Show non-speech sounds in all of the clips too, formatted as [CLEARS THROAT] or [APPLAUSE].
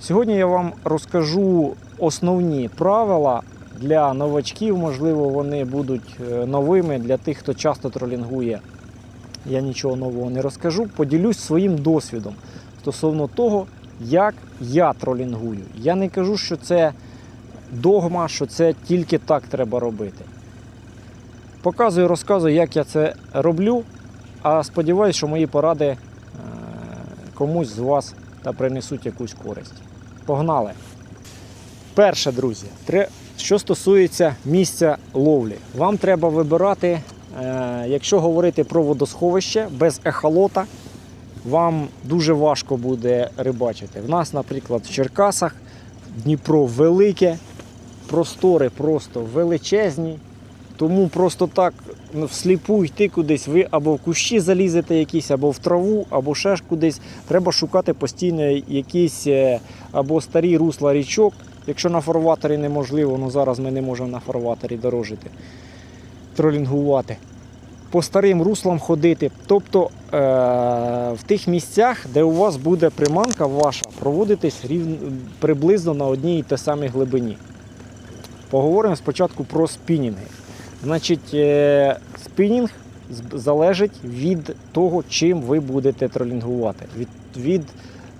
Сьогодні я вам розкажу основні правила для новачків. Можливо, вони будуть е, новими для тих, хто часто тролінгує. Я нічого нового не розкажу. Поділюсь своїм досвідом стосовно того, як я тролінгую. Я не кажу, що це догма, що це тільки так треба робити. Показую, розказую, як я це роблю. А сподіваюся, що мої поради е, комусь з вас та принесуть якусь користь. Погнали! Перше, друзі, що стосується місця ловлі, вам треба вибирати, е, якщо говорити про водосховище без ехолота, вам дуже важко буде рибачити. В нас, наприклад, в Черкасах Дніпро велике, простори просто величезні. Тому просто так всліпу йти кудись, ви або в кущі залізете якісь, або в траву, або ще ж кудись. Треба шукати постійно якісь е, або старі русла річок. Якщо на фарватері неможливо, ну зараз ми не можемо на фарватері дорожити, тролінгувати. По старим руслам ходити. Тобто е- в тих місцях, де у вас буде приманка ваша, проводитись рівно, приблизно на одній і те самій глибині. Поговоримо спочатку про спінінги. Значить, е, спінінг залежить від того, чим ви будете тролінгувати. Від, від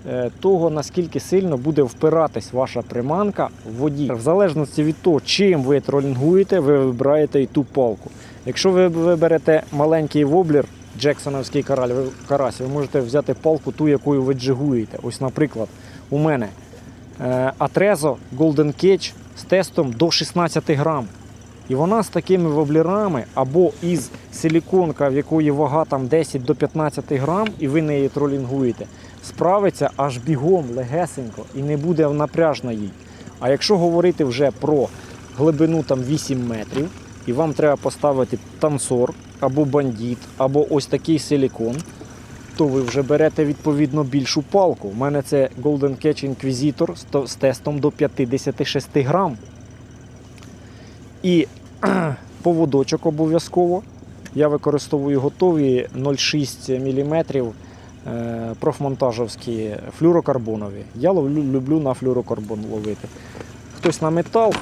е, того, наскільки сильно буде впиратись ваша приманка в воді. В залежності від того, чим ви тролінгуєте, ви вибираєте і ту палку. Якщо ви виберете маленький воблер, Джексоновський караль, ви- карась, ви можете взяти палку ту, якою ви джигуєте. Ось, наприклад, у мене Atrezzo Golden Catch з тестом до 16 грам. І вона з такими воблерами або із силіконка, в якої вага там 10 до 15 грам, і ви нею тролінгуєте, справиться аж бігом, легесенько, і не буде напряжна їй. А якщо говорити вже про глибину там 8 метрів, і вам треба поставити танцор або бандит, або ось такий силікон, то ви вже берете відповідно більшу палку. У мене це Golden Catch Inquisitor з тестом до 56 грам. І [CLEARS THROAT] поводочок обов'язково. Я використовую готові 0,6 мм е, профмонтажовські флюрокарбонові. Я ловлю, люблю на флюрокарбон ловити. Хтось на метал,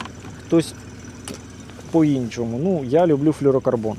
хтось по-іншому. Ну, я люблю флюрокарбон.